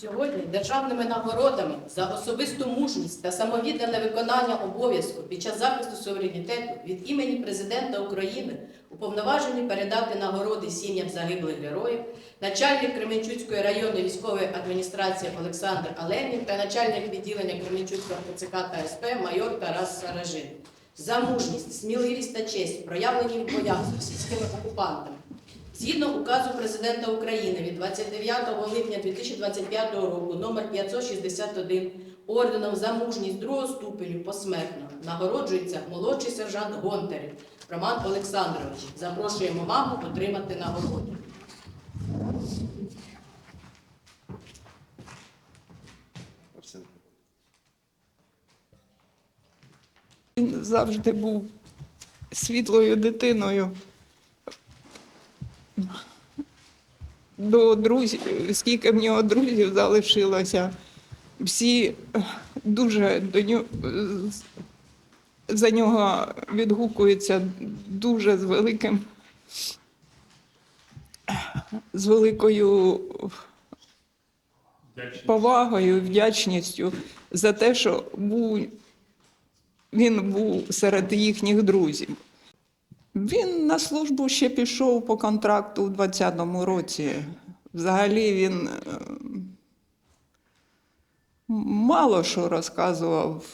Сьогодні державними нагородами за особисту мужність та самовіддане виконання обов'язку під час захисту суверенітету від імені президента України уповноважені передати нагороди сім'ям загиблих героїв, начальник Кременчуцької районної військової адміністрації Олександр Аленів та начальник відділення Кременчуцького ТЦК та СП майор Тарас Саражин. За мужність, сміливість та честь, проявлені в боях з російськими окупантами. Згідно указу президента України від 29 липня 2025 року номер 561 орденом за мужність другого ступеню посмертно нагороджується молодший сержант Гонтарів Роман Олександрович. Запрошуємо маму отримати нагороду. Він завжди був світлою дитиною. До друзів, скільки в нього друзів залишилося, всі е, дуже до нього, за нього відгукуються дуже з великим, з великою повагою вдячністю за те, що був він був серед їхніх друзів. Він на службу ще пішов по контракту у 20-му році. Взагалі він е, мало що розказував.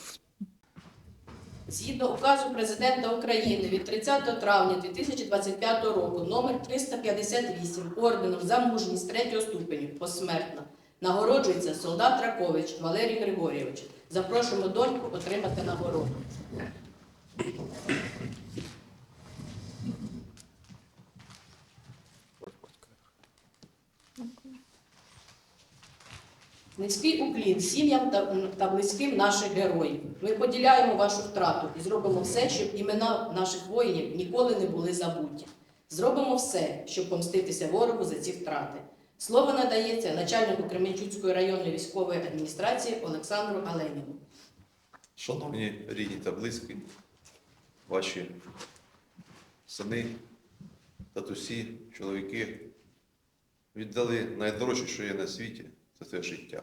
Згідно указу президента України від 30 травня 2025 року номер 358 орденом за мужність третього ступеню посмертно нагороджується солдат Ракович Валерій Григорійович. Запрошуємо доньку отримати нагороду. Низький уклін сім'ям та, близьким наших героїв. Ми поділяємо вашу втрату і зробимо все, щоб імена наших воїнів ніколи не були забуті. Зробимо все, щоб помститися ворогу за ці втрати. Слово надається начальнику Кременчуцької районної військової адміністрації Олександру Аленіву. Шановні рідні та близькі, ваші сини, татусі, чоловіки віддали найдорожче, що є на світі, це своє життя.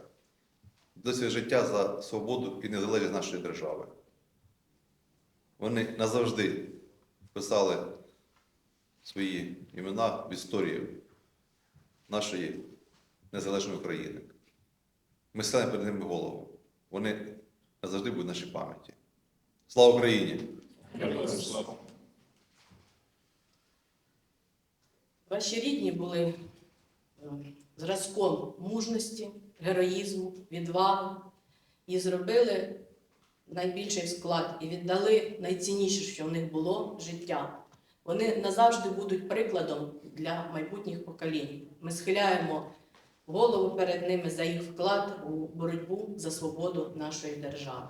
Віддали своє життя за свободу і незалежність нашої держави. Вони назавжди писали свої імена в історію нашої незалежної України. Ми ставимо перед ними голову. Вони назавжди будуть в нашій пам'яті. Слава Україні! Ваші рідні були зразком мужності, героїзму, відваги і зробили найбільший склад і віддали найцінніше, що в них було життя. Вони назавжди будуть прикладом для майбутніх поколінь. Ми схиляємо голову перед ними за їх вклад у боротьбу за свободу нашої держави.